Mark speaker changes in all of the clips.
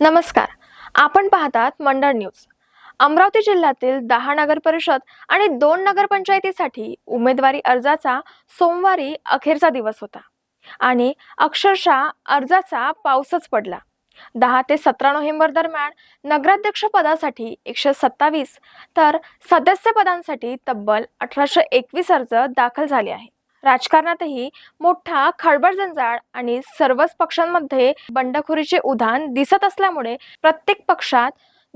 Speaker 1: नमस्कार. आपण पाहतात मंडळ न्यूज. अमरावती जिल्ह्यातील दहा नगर परिषद आणि दोन नगरपंचायतीसाठी उमेदवारी अर्जाचा सोमवारी अखेरचा दिवस होता. आणि अक्षरशः अर्जाचा पाऊसच पडला. दहा ते सतरा नोव्हेंबर दरम्यान नगराध्यक्ष पदासाठी एकशे सत्तावीस तर सदस्य पदांसाठी तब्बल अठराशे एकवीस अर्ज दाखल झाले आहे राजकारणातही मोठा खळबळ जंजाळ आणि सर्वच पक्षांमध्ये बंडखोरीचे उधाण दिसत असल्यामुळे प्रत्येक पक्षात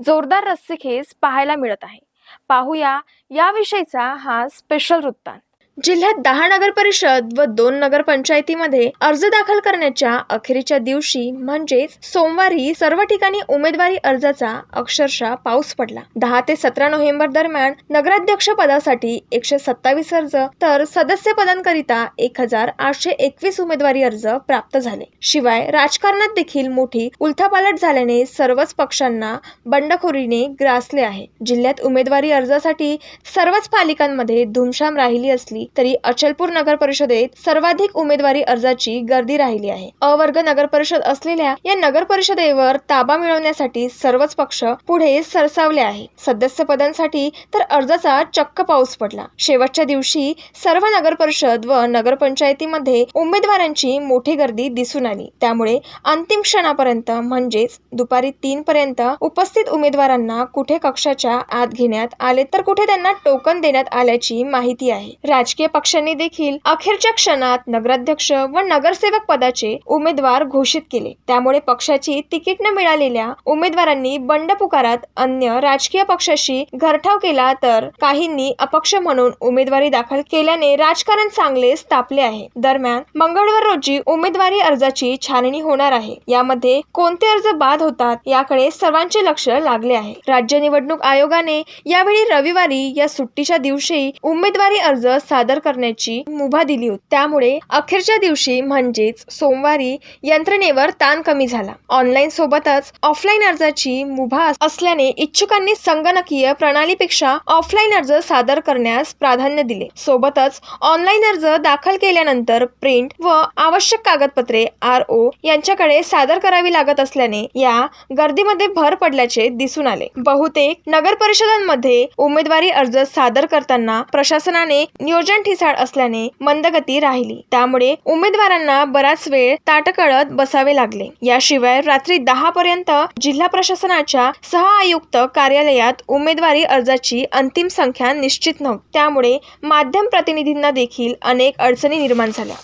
Speaker 1: जोरदार रस्सीखेच पाहायला मिळत आहे. पाहूया याविषयीचा हा स्पेशल वृत्तांत. जिल्ह्यात दहा नगर परिषद व दोन नगर पंचायतीमध्ये अर्ज दाखल करण्याच्या अखेरीच्या दिवशी म्हणजेच सोमवारी सर्व ठिकाणी उमेदवारी अर्जाचा अक्षरशः पाऊस पडला. दहा ते सतरा नोव्हेंबर दरम्यान नगराध्यक्ष पदासाठी एकशे सत्तावीस अर्ज तर सदस्य पदांकरिता एक हजार आठशे एकवीस उमेदवारी अर्ज प्राप्त झाले. शिवाय राजकारणात देखील मोठी उलथापालट झाल्याने सर्वच पक्षांना बंडखोरीने ग्रासले आहे. जिल्ह्यात उमेदवारी अर्जासाठी सर्वच पालिकांमध्ये धुमशाम राहिली असली तरी अचलपूर नगर परिषदेत सर्वाधिक उमेदवारी अर्जाची गर्दी राहिली आहे. अवर्ग नगर परिषद असलेल्या या नगर परिषदेवर ताबा मिळवण्यासाठी सर्वच पक्ष पुढे सरसावले आहे. सदस्य पदांसाठी तर अर्जाचा चक्क पाऊस पडला. शेवटच्या दिवशी सर्व नगर परिषद व नगरपंचायतीमध्ये उमेदवारांची मोठी गर्दी दिसून आली. त्यामुळे अंतिम क्षणापर्यंत म्हणजेच दुपारी तीन पर्यंत उपस्थित उमेदवारांना कुठे कक्षाच्या आत घेण्यात आले तर कुठे त्यांना टोकन देण्यात आल्याची माहिती आहे. राजकीय पक्षांनी देखील अखेरच्या क्षणात नगराध्यक्ष व नगरसेवक पदाचे उमेदवार घोषित केले. त्यामुळे पक्षाची तिकीट न मिळालेल्या उमेदवारांनी बंड पुकारात अन्य राजकीय पक्षाशी घरठाव केला तर काहींनी अपक्ष म्हणून उमेदवारी दाखल केल्याने राजकारण चांगलेच तापले आहे. दरम्यान मंगळवार रोजी उमेदवारी अर्जाची छाननी होणार आहे. यामध्ये कोणते अर्ज बाद होतात याकडे सर्वांचे लक्ष लागले आहे. राज्य निवडणूक आयोगाने यावेळी रविवारी या सुट्टीच्या दिवशी उमेदवारी अर्ज सादर करण्याची मुभा दिली होती. त्यामुळे अखेरच्या दिवशी म्हणजेच सोमवारी यंत्रणेवर ताण कमी झाला. ऑनलाईन सोबतच ऑफलाईन अर्जाची मुभा असल्याने इच्छुकांनी संगणकीय प्रणालीपेक्षा ऑफलाईन अर्ज सादर करण्यास प्राधान्य दिले. सोबतच ऑनलाईन अर्ज दाखल केल्यानंतर प्रिंट व आवश्यक कागदपत्रे आर ओ यांच्याकडे सादर करावी लागत असल्याने या गर्दीमध्ये भर पडल्याचे दिसून आले. बहुतेक नगर परिषदांमध्ये उमेदवारी अर्ज सादर करताना प्रशासनाने नियोजन ठिसाळ असल्याने मंदगती राहिली. त्यामुळे उमेदवारांना बराच वेळ ताटकळत बसावे लागले. याशिवाय रात्री दहा पर्यंत जिल्हा प्रशासनाच्या सह आयुक्त कार्यालयात उमेदवारी अर्जाची अंतिम संख्या निश्चित नव्हती त्यामुळे माध्यम प्रतिनिधींना देखील अनेक अडचणी निर्माण झाल्या.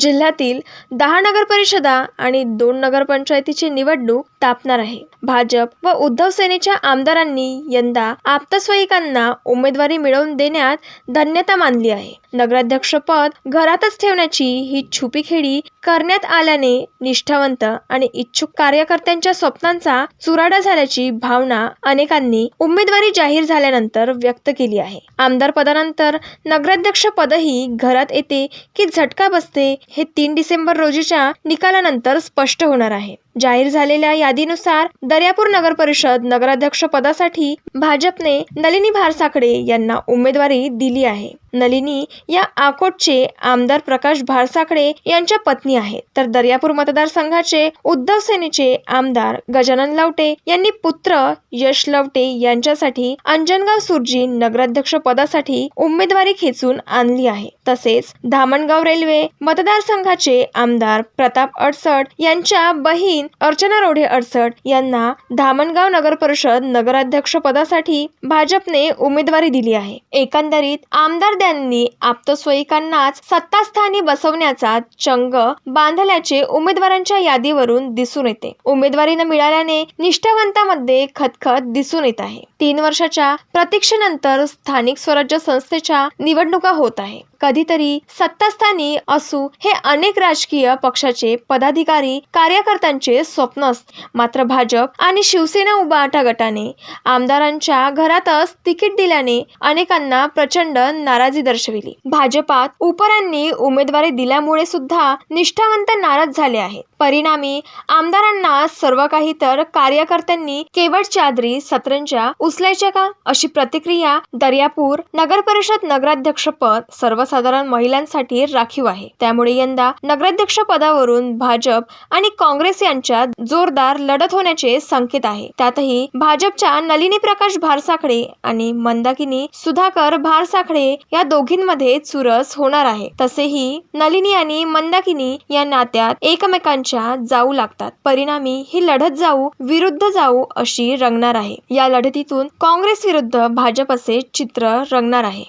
Speaker 1: जिल्ह्यातील दहा नगर परिषदा आणि दोन नगरपंचायतीची निवडणूक तापणार आहे. भाजप व उद्धव सेनेच्या आमदारांनी यंदा आप्तस्वयिकांना उमेदवारी मिळवून देण्यात धन्यता मानली आहे. नगराध्यक्षपद घरातच ठेवण्याची ही छुपी खेळी करण्यात आल्याने निष्ठावंत आणि इच्छुक कार्यकर्त्यांच्या स्वप्नांचा चुराडा झाल्याची भावना अनेकांनी उमेदवारी जाहीर झाल्यानंतर व्यक्त केली आहे. आमदार पदानंतर नगराध्यक्ष पदही घरात येते की झटका बसते हे तीन डिसेंबर रोजीच्या निकालानंतर स्पष्ट होणार आहे. जाहीर झालेल्या यादीनुसार दर्यापूर नगर परिषद नगराध्यक्ष पदासाठी भाजपने नलिनी भारसाकडे यांना उमेदवारी दिली आहे. नलिनी या आकोटचे आमदार प्रकाश भारसाकडे यांच्या पत्नी आहेत. तर दर्यापूर मतदारसंघाचे उद्धव सेनेचे आमदार गजानन लवटे यांनी पुत्र यश लवटे यांच्यासाठी अंजनगाव सुरजी नगराध्यक्ष पदासाठी उमेदवारी खेचून आणली आहे. तसेच धामणगाव रेल्वे मतदारसंघाचे आमदार प्रताप अडसड यांच्या बहीण अर्चना रोढे अडसड यांना धामणगाव नगर परिषद नगराध्यक्ष पदासाठी भाजपने उमेदवारी दिली आहे. एकंदरीत आमदार आमदारद्यांनी आप्तस्वयिकांनाच सत्तास्थानी बसवण्याचा चंग बांधल्याचे उमेदवारांच्या यादीवरून दिसून येते. उमेदवारी न मिळाल्याने निष्ठावंतांमध्ये खतखत दिसून येत आहे. तीन वर्षाच्या प्रतीक्षेनंतर स्थानिक स्वराज्य संस्थेच्या निवडणुका होत आहे. कधीतरी सत्तास्थानी असू हे अनेक राजकीय पक्षाचे पदाधिकारी कार्यकर्त्यांचे स्वप्न असते. मात्र भाजप आणि शिवसेना उबाटा गटाने आमदारांच्या घरातच तिकीट दिल्याने अनेकांना प्रचंड नाराजी दर्शविली. भाजपात उपरांनी उमेदवारी दिल्यामुळे सुद्धा निष्ठावंत नाराज झाले आहेत. परिणामी आमदारांना सर्व काही तर कार्यकर्त्यांनी केवळ चादरी सतरंजा उचलायच्या का? अशी प्रतिक्रिया दर्यापूर नगर परिषद नगराध्यक्षपद सर्व सर्वसाधारण महिलांसाठी राखीव आहे. त्यामुळे यंदा नगराध्यक्ष पदावरून भाजप आणि काँग्रेस यांच्यात जोरदार लढत होण्याचे संकेत आहे. त्यातही भाजपच्या नलिनी प्रकाश भारसाखडे आणि मंदाकिनी सुधाकर भारसाखडे या दोघींमध्ये चुरस होणार आहे. तसेही नलिनी आणि मंदाकिनी या नात्यात एकमेकांच्या जाऊ लागतात. परिणामी ही लढत जाऊ विरुद्ध जाऊ अशी रंगणार आहे. या लढतीतून काँग्रेस विरुद्ध भाजप असे चित्र रंगणार आहे.